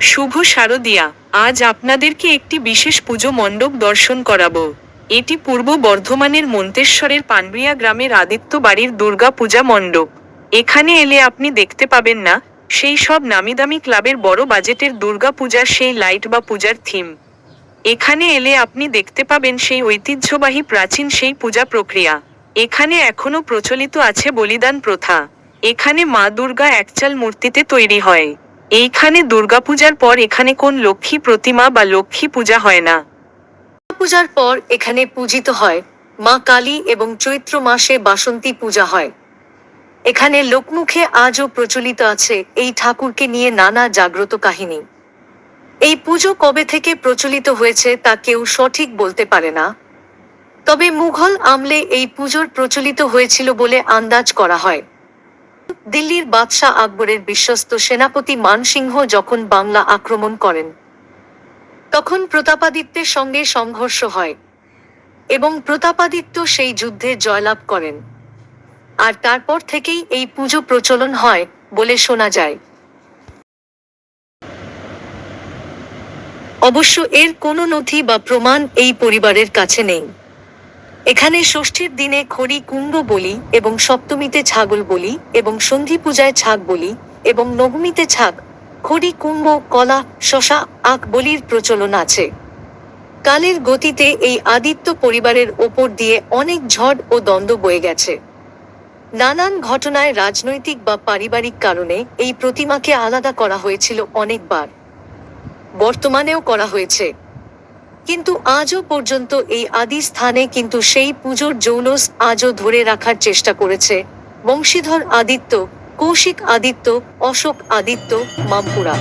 শুভ শারদিয়া। আজ আপনাদেরকে একটি বিশেষ পুজো মণ্ডপ দর্শন করাবো। এটি পূর্ব বর্ধমানের মন্তেশ্বরের পানবিয়া গ্রামের আদিত্য বাড়ির দুর্গা পূজা মণ্ডপ। এখানে এলে আপনি দেখতে পাবেন না, সেই সব নামিদামি ক্লাবের বড় বাজেটের দুর্গা পূজার সেই লাইট বা পূজার থিম। এখানে এলে আপনি দেখতে পাবেন সেই ঐতিহ্যবাহী প্রাচীন সেই পূজা প্রক্রিয়া। এখানে এখনও প্রচলিত আছে বলিদান প্রথা। এখানে মা দুর্গা একচাল মূর্তিতে তৈরি হয়। এইখানে দুর্গাপূজার পর এখানে কোন লক্ষ্মী প্রতিমা বা লক্ষ্মী পূজা হয় না? পূজার পর এখানে পূজিত হয় মা কালী এবং চৈত্র মাসে বাসন্তী পূজা হয়। এখানে লোকমুখে আজও প্রচলিত আছে এই ঠাকুরকে নিয়ে নানা জাগ্রত কাহিনী। এই পুজো কবে থেকে প্রচলিত হয়েছে তা কেউ সঠিক বলতে পারে না। তবে মুঘল আমলে এই পুজোর প্রচলিত হয়েছিল বলে আন্দাজ করা হয়। দিল্লির বাদশাহ আকবরের বিশ্বস্ত সেনাপতি মানসিংহ যখন বাংলা আক্রমণ করেন, তখন প্রতাপাদিত্যের সঙ্গে সংঘর্ষ হয় এবং প্রতাপাদিত্য সেই যুদ্ধে জয়লাভ করেন। আর তারপর থেকেই এই পুজো প্রচলন হয় বলে শোনা যায়। অবশ্য এর কোনো নথি বা প্রমাণ এই পরিবারের কাছে নেই। এখানে ষষ্ঠীর দিনে খড়ি কুম্ভ বলি এবং সপ্তমীতে ছাগল বলি এবং সন্ধি পূজায় ছাগ বলি এবং নবমীতে ছাগ, খড়ি কুম্ভ, কলা, শশা, আখ বলির প্রচলন আছে। কালের গতিতে এই আদিত্য পরিবারের ওপর দিয়ে অনেক ঝড় ও দ্বন্দ্ব বয়ে গেছে। নানান ঘটনায় রাজনৈতিক বা পারিবারিক কারণে এই প্রতিমাকে আলাদা করা হয়েছিল অনেকবার। বর্তমানেও করা হয়েছে। কিন্তু আজও পর্যন্ত এই আদি স্থানে কিন্তু সেই পুজোর জৌলস আজও ধরে রাখার চেষ্টা করেছে। বংশীধর আদিত্য, কৌশিক আদিত্য, অশোক আদিত্য, মামপুরা।